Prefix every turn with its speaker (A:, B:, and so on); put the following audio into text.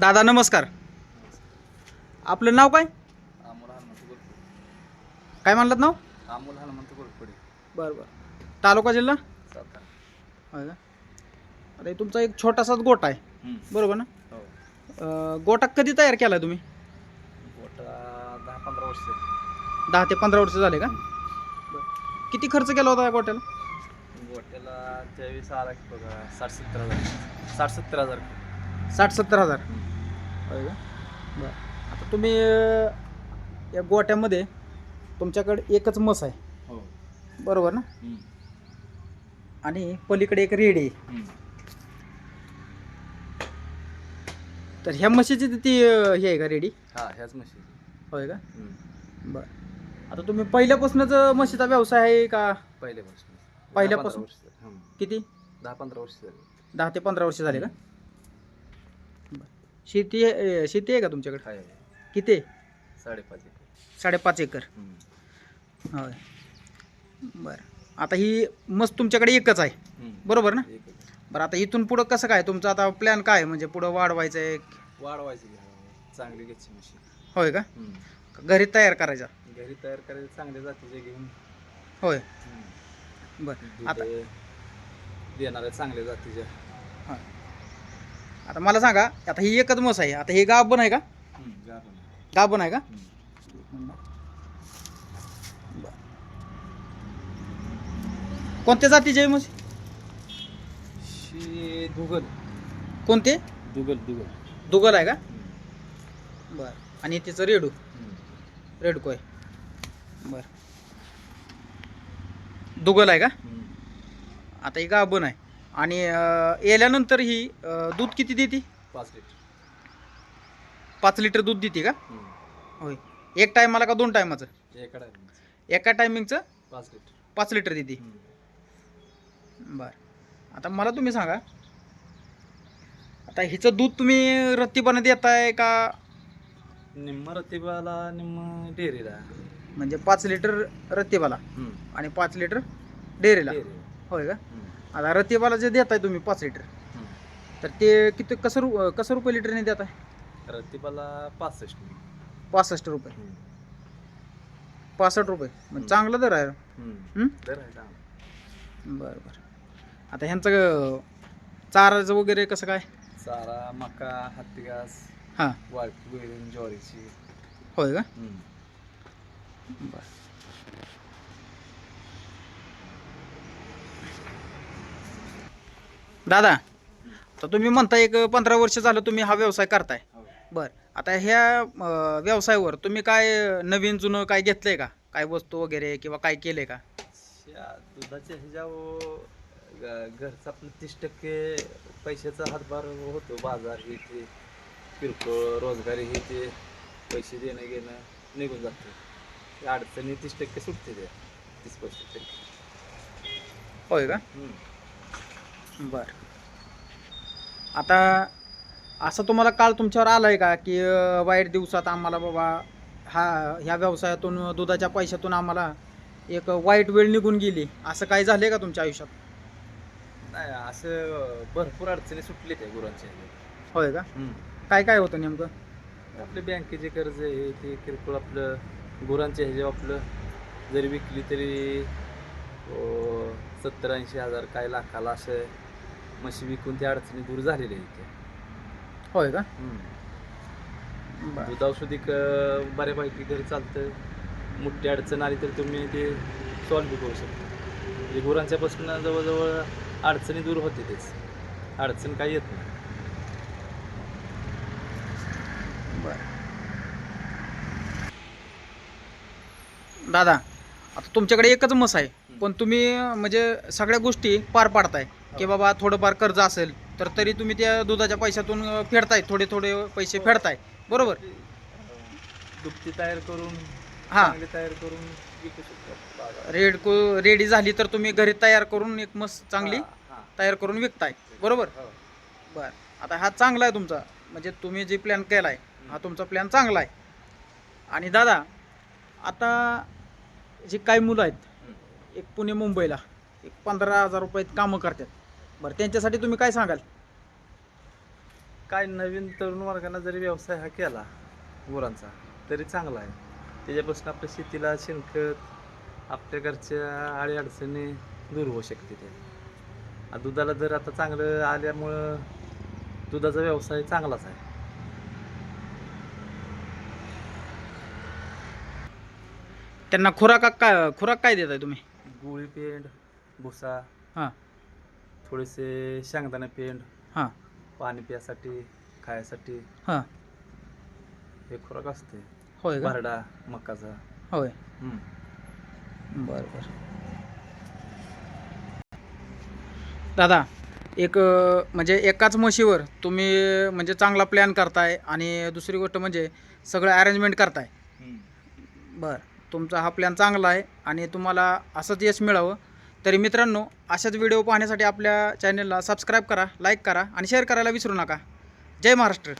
A: दादा नमस्कार. आपलं नाव काय?
B: अमोल हनुमंत
A: काय म्हणलात नाव?
B: अमोल हनुमंत
A: बरं बरं. तालुका जिल्हा?
B: सातारा.
A: होय का? आता हे तुमचा एक छोटासाच गोटा आहे. बरोबर ना?
B: हो.
A: अं, गोटा कधी तयार केला तुम्ही?
B: गोटा दहा पंधरा वर्ष.
A: दहा ते पंधरा वर्ष झाले का? बरं. किती खर्च केला होता या गोट्याला?
B: गोट्याला त्यावेळेस आला की बघा साठ सत्तर हजार. साठ सत्तर हजार.
A: साठ सत्तर हजार. होय का? बरं. आता तुम्ही अं, या गोट्यामध्ये तुमच्याकडे एकच मस आहे.
B: हो.
A: बरोबर ना? आणि पलीकडे एक रेडी आहे. तर ह्या म्हशीची ती अं, हे आहे का रेडी?
B: हा ह्याच म्हशी.
A: होय का? बरं. आता तुम्ही पहिल्यापासूनच म्हशीचा व्यवसाय आहे का?
B: पहिल्यापासून.
A: पहिल्यापासून?
B: दहा पंधरा वर्ष. झाली. हम्म.
A: किती?
B: दहा पंधरा वर्ष झाली.
A: दहा ते पंधरा वर्ष झाले का. शेती आहे- शेती आहे का तुमच्याकडे?
B: काय
A: किती? आहे?
B: साडेपाच एकर.
A: साडेपाच एकर.
B: हम्म.
A: होय. बरं. आता ही मस्त तुमच्याकडे एकच आहे.
B: हम्म.
A: बरोबर ना?
B: एक एकर.
A: बरं आता इथून पुढं कसं काय? तुमचं आता प्लॅन काय आहे? म्हणजे पुढं वाढवायचं आहे
B: वाढवायची घ्या चांगली घ्यायची म्हशी
A: होय का. घरी तयार करायचा.
B: घरी तयार करायचे चांगल्या जातीचे घेऊन.
A: होय.
B: हम्म.
A: बरं. आता
B: दूध देणाऱ्या चांगल्या जातीच्या.
A: हां. आता मला सांगा आता ही एकच मस आहे आता हे गाभण आहे का?
B: गाभण आहे.
A: का. कोणत्या जातीचे आहे म्हशी?
B: शी दुगल.
A: कोणते?
B: दुगल दुगल.
A: दुगल आहे का. बरं. आणि तिचं रेडू. रेडको आहे बरं. दुगल आहे का. आता ही गाभण आहे. आणि येल्यानंतर ही दूध किती देते?
B: पाच लिटर.
A: पाच लिटर दूध देते का. होय. एक टायमाला का दोन टायमाचं?
B: एका टायमाचं.
A: एका टायमिंगचं?
B: पाच लिटर.
A: पाच लिटर देते. बरं. आता मला तुम्ही सांगा आता हिचं दूध तुम्ही रत्तीपणे देताय का?
B: निम्म रतिबाला निम्म डेअरीला.
A: म्हणजे पाच लिटर रत्तीबाला. आणि पाच लिटर डेअरीला. होय का?
B: हम्म.
A: आता रत्तीबाला जे देताय तुम्ही पाच लिटर. तर ते किती कसं रु कसं रुपये लिटरने देताय
B: रतिबाला पासष्ट
A: पासष्ट रुपये. पासष्ट रुपये म्हणजे. चांगला दर आहे. हं?
B: दर आहे चांगला.
A: बरं बरं आता ह्यांचं अं, चाराचं वगैरे कसं काय
B: चारा मका हत्ती घास
A: हां
B: वाळकी वैरण ज्वारीची
A: होय का. बरं दादा तर तुम्ही म्हणता एक पंधरा वर्ष झालं तुम्ही हा व्यवसाय करताय.
B: हो.
A: बर आता ह्या अं, व्यवसायावर तुम्ही काय नवीन जुनं काय घेतलंय का? काय वस्तू वगैरे किंवा काय केलंय का?
B: या दुधाच्या ह्याच्यावर घरचा आपलं तीस टक्के पैशाचा हातभार होतो. बाजार हे ते किरकोळ रोजगारी हे ते पैसे देणं घेणं निघून जातं. त्या अडचणी तीस टक्के सुटते त्या तीस पस्तीस टक्के.
A: होय का?
B: हम्म.
A: बर. आता असं तुम्हाला काळ तुमच्यावर आलाय का की अं, वाईट दिवसात आम्हाला बाबा हा ह्या व्यवसायातून दुधाच्या पैशातून आम्हाला एक वाईट वेळ निघून गेली. असं काय झालंय का तुमच्या आयुष्यात?
B: नाही असं भरपूर अडचणी सुटले त्या गुरांच्या ह्याच्यात.
A: होय का. काय काय होतं नेमकं?
B: आपले बँकेचे कर्ज हे ते किरकोळ आपलं गुरांच्या ह्याच्यावर आपलं जरी विकली तरी सत्तर ऐंशी हजार काय लाखाला असं म्हशी विकून त्या अडचणी दूर झालेल्या आहेत.
A: होय का?
B: हम्म.
A: बरं.
B: दूध औषधिक अं, बऱ्यापैकी घरी चालतं मोठी अडचण आली तर तुम्ही ते सॉल्व बी करू शकता. म्हणजे गुरांच्या पासून जवळजवळ अडचणी दूर होते तेच. अडचण काही येत नाही.
A: बरं. दादा आता तुमच्याकडे एकच मस आहे. पण तुम्ही म्हणजे सगळ्या गोष्टी पार पाडताय. की बाबा थोडंफार कर्ज असेल तर तरी तुम्ही त्या दुधाच्या पैशातून फेडताय थोडे थोडे पैसे फेडताय. बरोबर?
B: दुपटी तयार करून
A: हां.
B: तयार करून विकू शकतो. बाजारात.
A: रेड को रेडी झाली तर तुम्ही घरी तयार करून एक मस चांगली. तयार करून विकताय. बरोबर?
B: हो.
A: बर. आता हा चांगला आहे तुमचा. म्हणजे तुम्ही जे प्लॅन केला आहे हा तुमचा प्लॅन चांगला आहे. आणि दादा आता जी काही मुलं आहेत. एक पुणे मुंबईला एक पंधरा हजार रुपयात कामं करतात. बरं त्यांच्यासाठी तुम्ही काय सांगाल?
B: काय नवीन तरुण वर्गाने जरी व्यवसाय हा केला गुरांचा तरी चांगला आहे. त्याच्यापासून आपल्या शेतीला शेणखत आपल्या घरच्या अडी अडचणी दूर होऊ शकते ते. दुधाला जर आता चांगलं आल्यामुळं दुधाचा व्यवसाय चांगलाच आहे.
A: त्यांना खुराक काय खुराक काय देताय तुम्ही?
B: गुळी पेंड भुसा
A: हां.
B: थोडेसे शेंगदाणे पेंड
A: हां.
B: पाणी पियासाठी खायसाठी.
A: हां.
B: हे खुराक असते
A: होय का?
B: भरडा मकाचा
A: होय.
B: हम्म.
A: बरं बरं. दादा एक अं, म्हणजे एकाच म्हशीवर तुम्ही म्हणजे चांगला प्लॅन करताय आणि दुसरी गोष्ट म्हणजे सगळं अरेंजमेंट करताय. बरं तुमचा हा प्लॅन चांगला आहे आणि तुम्हाला असंच यश मिळावं. तरी मित्रांनो अशाच व्हिडिओ पाहण्यासाठी आपल्या चॅनलला सबस्क्राईब करा लाईक करा आणि शेअर करायला विसरू नका. जय महाराष्ट्र.